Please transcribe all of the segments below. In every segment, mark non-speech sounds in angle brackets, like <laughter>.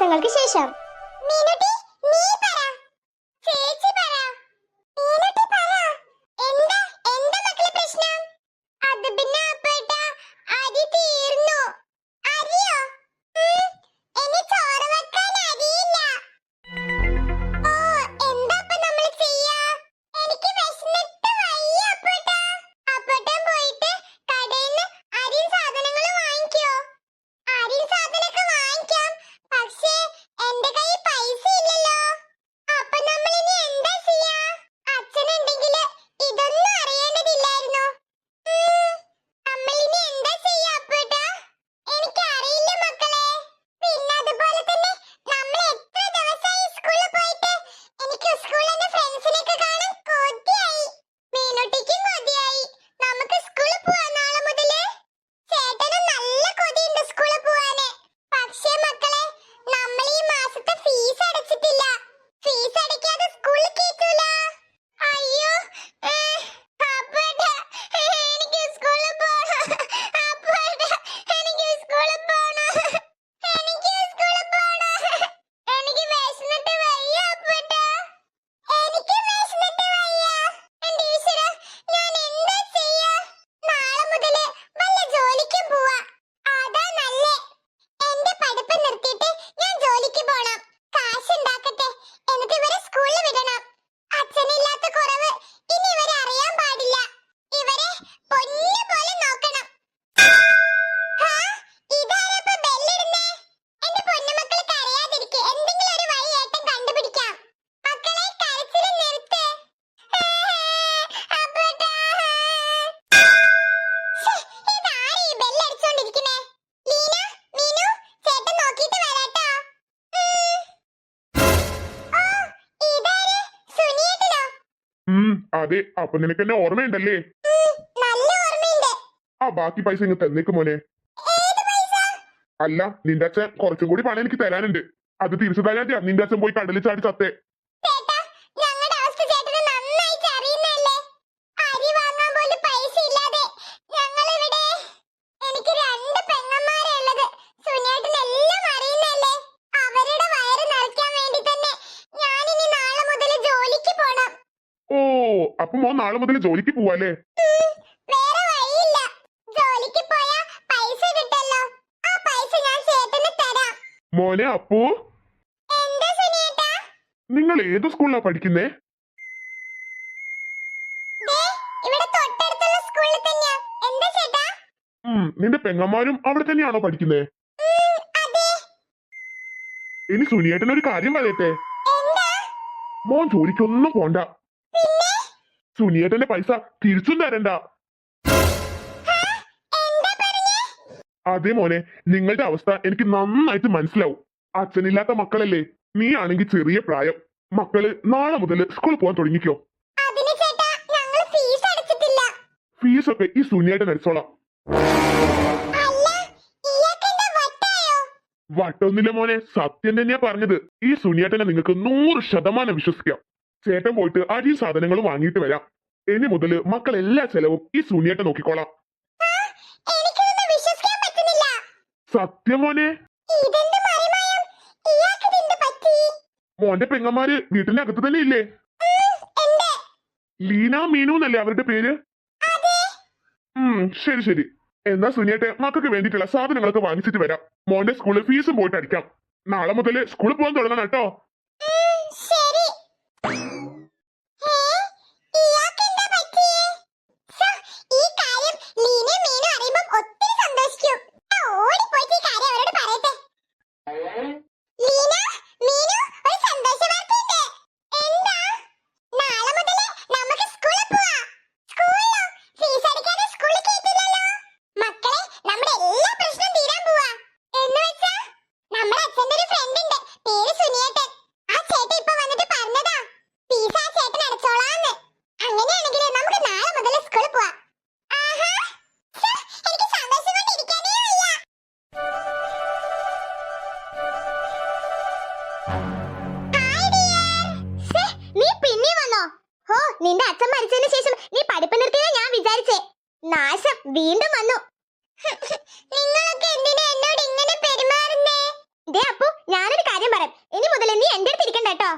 ദിവസങ്ങൾക്ക് ശേഷം. അതെ അപ്പൊ നിനക്ക് എന്നെ ഓർമ്മയുണ്ടല്ലേ? ആ ബാക്കി പൈസ ഇങ്ങ് തന്നേക്ക് മോനെ. അല്ല നിന്റെ അച്ഛൻ കുറച്ചും കൂടി പണം എനിക്ക് തരാനുണ്ട്. അത് തിരിച്ചു തരാൻ നിന്റെ അച്ഛൻ പോയി കടലിൽ ചാടി ചത്തേ. അപ്പൊ മോൻ നാളെ മുതൽ ജോലിക്ക് പോവാല്ലേ? മോനെ അപ്പു? നിങ്ങൾ ഏത് സ്കൂളിലാ പഠിക്കുന്നേ? നിന്റെ പെങ്ങന്മാരും അവിടെ തന്നെയാണോ പഠിക്കുന്നേ? ഇനി സുനിയേട്ടൻ ഒരു കാര്യം പറയട്ടെ? മോൻ ജോലിക്കൊന്നും പോണ്ട. സുനിയേട്ടന്റെ പൈസ തിരിച്ചും തരണ്ട. അതെ മോനെ നിങ്ങളുടെ അവസ്ഥ എനിക്ക് നന്നായിട്ട് മനസ്സിലാവും. അച്ഛനില്ലാത്ത മക്കളല്ലേ? നീ ആണെങ്കിൽ ചെറിയ പ്രായം. മക്കൾ നാളെ മുതൽ സ്കൂളിൽ പോകാൻ തുടങ്ങിക്കോ. ഫീസ് ഒക്കെ ഈ സുനിയേട്ടൻ അടിച്ചോളാം. വട്ടൊന്നില്ല മോനെ സത്യം തന്നെയാ പറഞ്ഞത്. ഈ സുനിയേട്ടനെ നിങ്ങൾക്ക് നൂറ് ശതമാനം വിശ്വസിക്കാം. ചേട്ടൻ പോയിട്ട് അരിയും സാധനങ്ങളും വാങ്ങിയിട്ട് വരാം. ഇനി മുതൽ മക്കൾ എല്ലാ ചെലവും ഈ സുനിയേട്ടൻ നോക്കിക്കോളാം. സത്യം മോനെ? മോന്റെ പെങ്ങന്മാര് വീട്ടിന്റെ അകത്ത് തന്നെ ഇല്ലേ? ലീന മീനു എന്നല്ലേ അവരുടെ പേര്? ഉം ശരി ശരി. എന്നാ സുനിയേട്ടെ മക്കൾക്ക് വേണ്ടിയിട്ടുള്ള സാധനങ്ങളൊക്കെ വാങ്ങിച്ചിട്ട് വരാം. മോന്റെ സ്കൂളിൽ ഫീസും പോയിട്ട് അടിക്കാം. നാളെ മുതൽ സ്കൂളിൽ പോകാൻ തുടങ്ങണം കേട്ടോ. നിന്റെ അച്ഛൻ മരിച്ചതിന് ശേഷം നീ പഠിപ്പ് നിർത്തിയ ഞാൻ വിചാരിച്ചേ. നാശം വീണ്ടും വന്നു. <laughs> ഇങ്ങനെ ദേ കാര്യം ഇനി മുതൽ നീ എന്റെ അടുത്ത്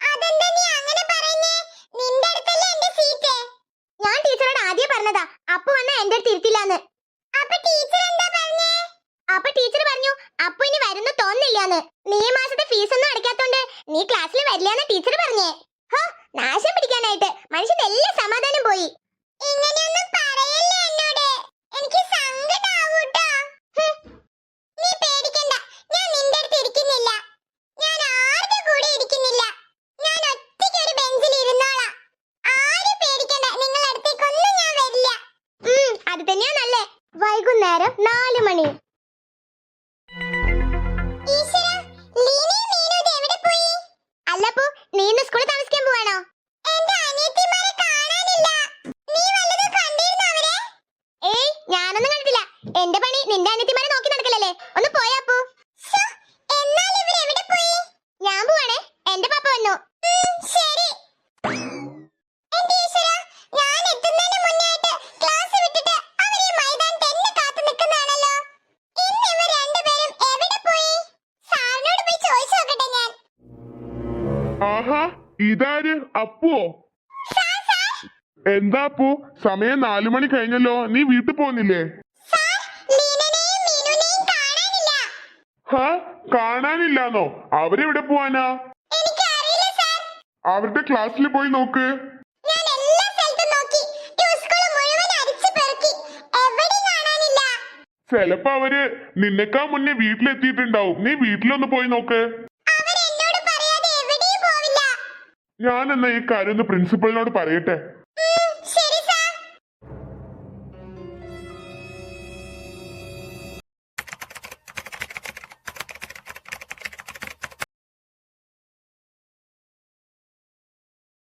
അതെന്താ നീ അങ്ങനെ നിന്റെ എന്റെ ഞാൻ ടീച്ചറോട് ആദ്യം പറഞ്ഞതാ എന്റെ അടുത്ത് ടീച്ചർ എന്താ പറഞ്ഞേ? ടീച്ചർ പറഞ്ഞു നീ മാസത്തെ ഫീസ് ഒന്നും അടയ്ക്കാത്തോണ്ട് നീ ക്ലാസ്സിൽ വരില്ലാന്ന് ടീച്ചർ പറഞ്ഞേ. ഹോ നാശം പിടിക്കാനായിട്ട് മനുഷ്യന്റെ എല്ലാ സമാധാനം പോയി. ഇങ്ങനെയൊന്നും പറയല്ലേ എന്നോട്? എനിക്ക് സങ്കടാവൂട്ടോ ഇതാര്? അപ്പുവോ എന്താ അപ്പു? സമയം നാലു മണി കഴിഞ്ഞല്ലോ. നീ വീട്ടിൽ പോകുന്നില്ലേ. ഹാ? കാണാനില്ലാന്നോ? അവരെവിടെ പോവാനാ. അവരുടെ ക്ലാസ്സിൽ പോയി നോക്ക്. ചെലപ്പോ അവർ നിന്നെക്കാ മുന്നേ വീട്ടിലെത്തിയിട്ടുണ്ടാവും. നീ വീട്ടിലൊന്ന് പോയി നോക്ക്. ഞാൻ എന്നാ ഈ കാര്യം ഒന്ന് പ്രിൻസിപ്പളിനോട് പറയട്ടെ?